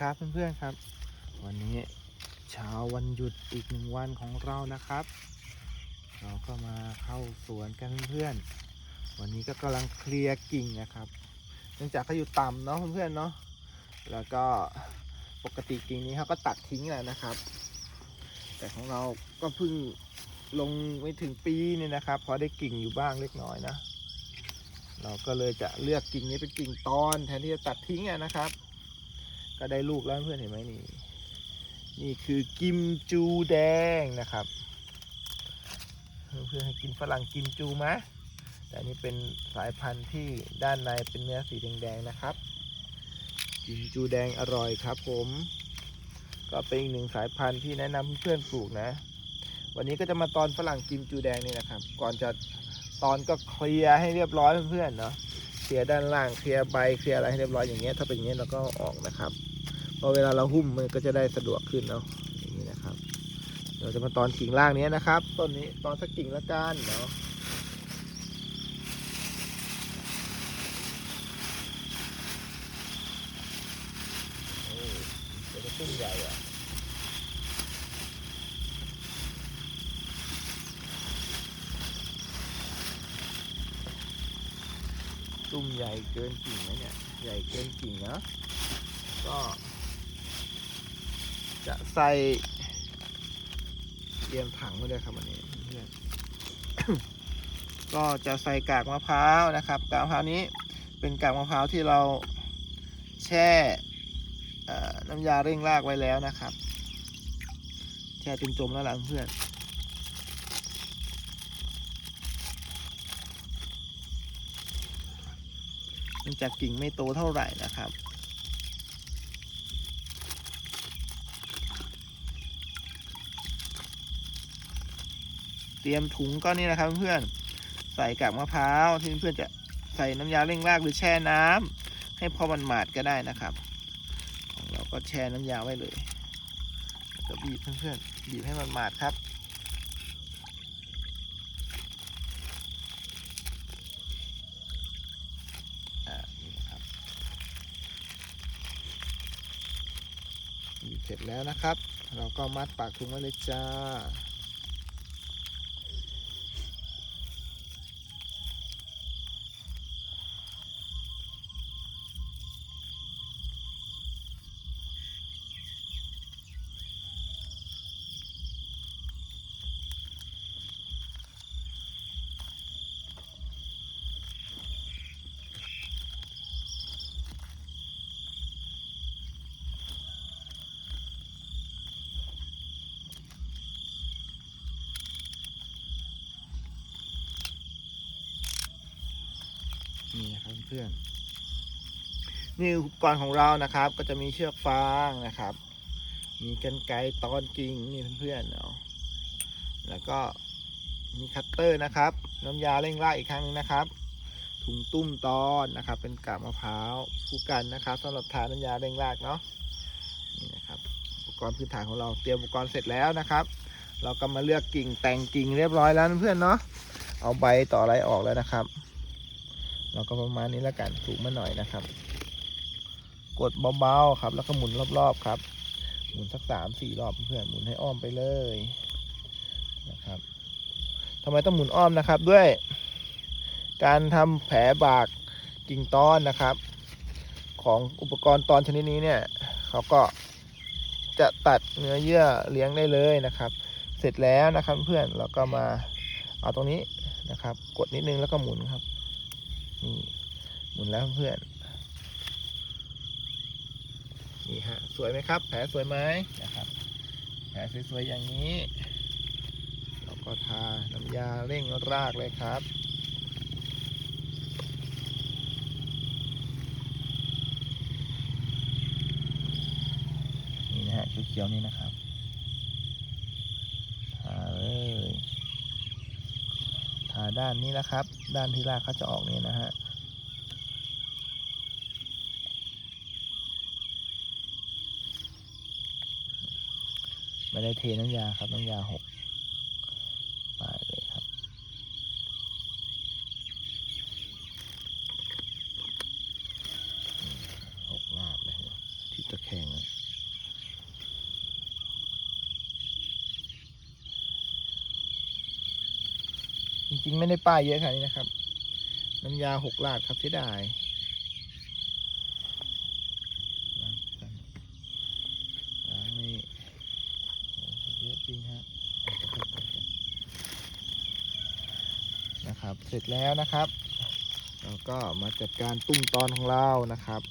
ครับเพื่อนๆครับ วันนี้เช้าวันหยุดอีกหนึ่งวันของเรานะครับ เราก็มาเข้าสวนกันเพื่อนๆวันนี้ก็กำลังเคลียร์กิ่งนะครับ เนื่องจากเขาอยู่ต่ำเนาะเพื่อนๆเนาะแล้วก็ปกติกิ่งนี้เขาก็ตัดทิ้งแหละนะครับ แต่ของเราก็เพิ่งลงไม่ถึงปีนี่นะครับพอได้กิ่งอยู่บ้างเล็กน้อยนะ เราก็เลยจะเลือกกิ่งนี้เป็นกิ่งตอนแทนที่จะตัดทิ้งอะนะครับ ก็ได้ลูกแล้วเพื่อนเห็นไหมนี่ นี่คือกิมจูแดงนะครับ เพื่อนๆให้กินฝรั่งกิมจูไหมแต่นนี้เป็นสายพันธุ์ที่ด้านในเป็นเนื้อสีแดงๆนะครับ กิมจูแดงอร่อยครับผม ก็เป็นอีกหนึ่งสายพันธุ์ที่แนะนำเพื่อนปลูกนะ วันนี้ก็จะมาตอนฝรั่งกิมจูแดงนี่นะครับ ก่อนจะตอนก็เคลียร์ให้เรียบร้อยเพื่อนๆเนาะเคลียร์ด้านล่างเคลียร์ใบเคลียร์อะไรให้เรียบร้อยอย่างเงี้ยถ้าเป็นอย่างเงี้ยเราก็ออกนะครับ พอเวลาเราหุ้มมันก็จะได้สะดวกขึ้นเนาะอย่างนี้นะครับ เราจะมาตอนกิ่งล่างนี้นะครับต้นนี้ตอนสักกิ่งละกันเนาะโอ้เดี๋ยวจะขึ้นใหญ่อะตุ้มใหญ่เกินกิ่งไหมเนี่ย ใหญ่เกินกิ่งเนาะก็ จะใส่เตรียมถังไว้เลยครับวันนี้เพื่อนก็จะใส่กากมะพร้าวนะครับ กากมะพร้าวนี้เป็นกากมะพร้าวที่เราแช่น้ำยาเร่งรากไว้แล้วนะครับแช่จนจมแล้วล่ะเพื่อนเนื่องจากกิ่งไม่โตเท่าไหร่นะครับ เตรียมถุงก็นี่นะครับเพื่อนใส่กากมะพร้าวที่เพื่อนจะใส่น้ำยาเร่งรากหรือแช่น้ำให้พอมันหมาดก็ได้นะครับ เราก็แช่น้ำยาไว้เลยก็บีบเพื่อนๆบีบให้มันหมาดครับเสร็จแล้วนะครับ เราก็มัดปากถุงไว้เลยจ้า นี่นะครับเพื่อนนี่อุปกรณ์ของเรานะครับ ก็จะมีเชือกฟางนะครับ มีกันไกรตอนกิ่งนี่เพื่อนๆเนาะแล้วก็มีคัตเตอร์นะครับ น้ำยาเร่งรากอีกครั้งนึงนะครับ ถุงตุ้มตอนนะครับ เป็นกาบมะพร้าวคู่กันนะครับสำหรับทาน้ำยาเร่งรากเนาะนี่นะครับอุปกรณ์พื้นฐานของเราเตรียมอุปกรณ์เสร็จแล้วนะครับ เราก็มาเลือกกิ่งแต่งกิ่งเรียบร้อยแล้วเพื่อนเนาะเอาใบต่ออะไรออกแล้วนะครับ เราก็ประมาณนี้แล้วกันถูกมาหน่อยนะครับ กดเบาๆครับ แล้วก็หมุนรอบๆครับ หมุนสักสามสี่รอบเพื่อนหมุนให้อ้อมไปเลยนะครับทำไมต้องหมุนอ้อมนะครับด้วย การทำแผลบากกิ่งต้อนนะครับ ของอุปกรณ์ตอนชนิดนี้เนี่ยเขาก็จะตัดเนื้อเยื่อเลี้ยงได้เลยนะครับ เสร็จแล้วนะครับเพื่อนเราก็มาเอาตรงนี้นะครับ กดนิดนึงแล้วก็หมุนครับ นี่หมุนแล้วเพื่อน นี่ฮะ สวยไหมครับ แผลสวยไหมนะครับ แผลสวยๆอย่างนี้ เราก็ทาน้ำยาเร่งรากเลยครับนี่นะฮะเขียวๆนี่นะครับทาเลยทา ด้านนี้นะครับ ด้านที่รากเขาจะออกนี่นะฮะไม่ได้เทน้ำยาครับน้ำยาหกไปเลยครับ หกลาบเลยที่ตะแคงอะ จริงๆ ไม่ได้ป้ายเยอะขนาดนี้นะครับ น้ำยาหกลาดครับเสียดายล้างกันล้างนี่เยอะจริงฮะนะครับ เสร็จแล้วนะครับ เราก็มาจัดการตุ้มตอนของเรานะครับ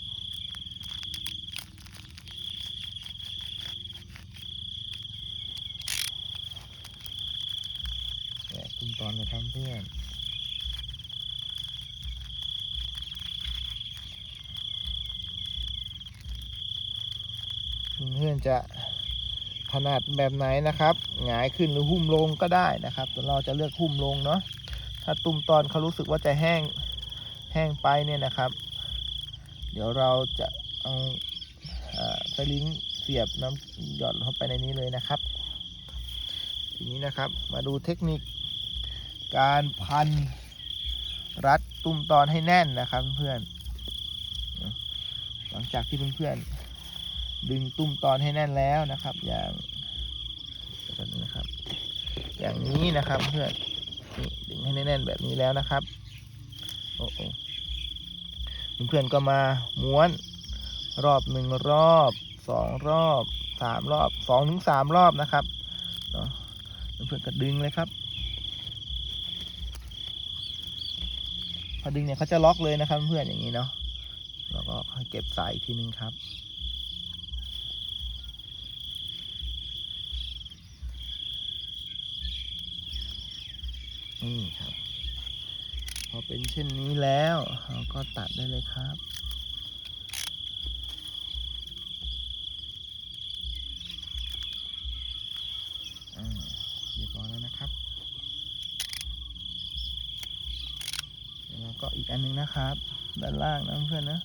แกะตุ้มตอนเลยครับเพื่อนเพื่อนจะถนัดแบบไหนนะครับ หงายขึ้นหรือหุ้มลงก็ได้นะครับแต่เราจะเลือกหุ้มลงเนาะ ถ้าตุ้มตอนเขารู้สึกว่าจะแห้ง แห้งไปเนี่ยนะครับ เดี๋ยวเราจะเอาสลิงเสียบน้ำหยอนเข้าไปในนี้เลยนะครับ ทีนี้นะครับ มาดูเทคนิค การพันรัดตุ้มตอนให้แน่นนะครับเพื่อนหลังจากที่เพื่อนๆดึงตุ้มตอนให้แน่นแล้วนะครับ อย่างนี้นะครับ อย่างนี้นะครับเพื่อนดึงให้แน่นแบบนี้แล้วนะครับโอ้โหเพื่อนๆก็มาม้วนรอบหนึ่งรอบสองรอบสามรอบสองถึงสามรอบนะครับเนาะเพื่อนๆก็ดึงเลยครับ พอดึงเนี่ยเขาจะล็อกเลยนะครับเพื่อนอย่างนี้เนาะแล้วก็เก็บสายอีกทีนึงครับ นี่ครับ พอเป็นเช่นนี้แล้วเราก็ตัดได้เลยครับ อ่าเรียบร้อยแล้วนะครับ ก็อีกอันหนึงนะครับ ด้านล่างนะเพื่อนนะ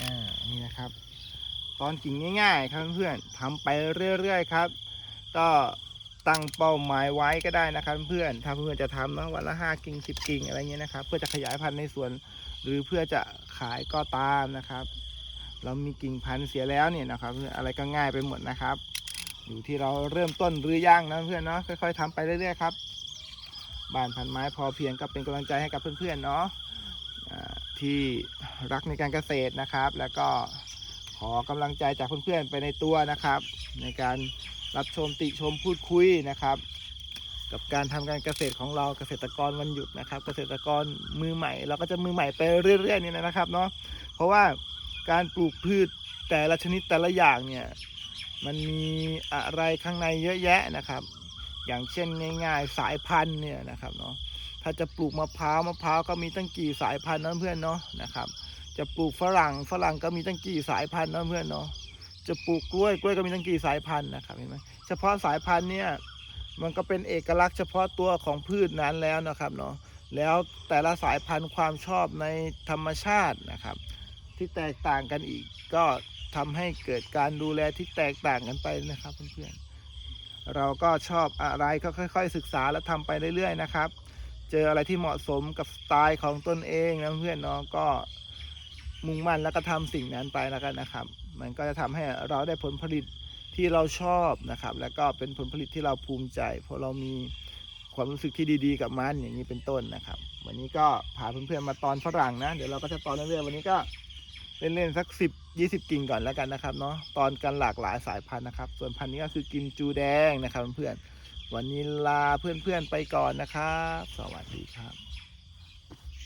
อ่า นะครับ ตอนกิ่งง่าย ๆ ครับเพื่อนๆทำไปเรื่อยๆครับ ก็ตั้งเป้าหมายไว้ก็ได้นะครับ เพื่อนถ้าเพื่อนจะทำนะวันละห้ากิ่งสิบกิ่งอะไรเงี้ยนะครับ เพื่อจะขยายพันธุ์ในสวน หรือเพื่อจะขายก็ตามนะครับ เรามีกิ่งพันธุ์เสียแล้วเนี่ยนะครับ อะไรก็ง่ายไปหมดนะครับ อยู่ที่เราเริ่มต้นหรือยังนะเพื่อนเนาะค่อยๆทำไปเรื่อยๆครับบ้านพันไม้พอเพียงก็เป็นกำลังใจให้กับเพื่อนๆเนาะที่รักในการเกษตรนะครับ แล้วก็ อกำลังใจจากเพื่อนๆไปในตัวนะครับ ในการรับชมติชมพูดคุยนะครับ กับการทำการเกษตรของเราเกษตรกรวันหยุดนะครับ เกษตรกรมือใหม่ เราก็จะมือใหม่ไปเรื่อยๆนี่นะครับเนาะเพราะว่าการปลูกพืชแต่ละชนิดแต่ละอย่างเนี่ยมันมีอะไรข้างในเยอะแยะนะครับ อย่างเช่นง่าย ๆ สายพันธุ์เนี่ยนะครับเนาะถ้าจะปลูกมะพร้าวมะพร้าวก็มีตั้งกี่สายพันธุ์นะเพื่อนเนาะนะครับ จะปลูกฝรั่งฝรั่งก็มีตั้งกี่สายพันธุ์นะเพื่อนเนาะจะปลูกกล้วยกล้วยก็มีตั้งกี่สายพันธุ์นะครับเห็นไหมเฉพาะสายพันธุ์เนี่ยมันก็เป็นเอกลักษณ์เฉพาะตัวของพืชนั้นแล้วนะครับเนาะแล้วแต่ละสายพันธุ์ความชอบในธรรมชาตินะครับ ที่แตกต่างกันอีกก็ทำให้เกิดการดูแลที่แตกต่างกันไปนะครับเพื่อนๆเราก็ชอบอะไรก็ค่อย ๆ ศึกษาและทำไปเรื่อยๆนะครับ เจออะไรที่เหมาะสมกับสไตล์ของตนเองนะเพื่อนเนาะก็ มุ่งมั่นแล้วก็ทำสิ่งนั้นไปแล้วกันนะครับ มันก็จะทำให้เราได้ผลผลิตที่เราชอบนะครับ แล้วก็เป็นผลผลิตที่เราภูมิใจ เพราะเรามีความรู้สึกที่ดีๆ กับมันอย่างนี้เป็นต้นนะครับ วันนี้ก็พาเพื่อนๆมาตอนฝรั่งนะ เดี๋ยวเราก็จะตอนเรื่อยๆวันนี้ก็เล่นๆสักสิบยี่สิบกิ่งก่อนแล้วกันนะครับเนาะตอนกันหลากหลายสายพันธุ์นะครับ ส่วนพันธุ์นี้ก็คือกิมจูแดงนะครับเพื่อนๆวันนี้ลาเพื่อนๆไปก่อนนะครับ สวัสดีครับ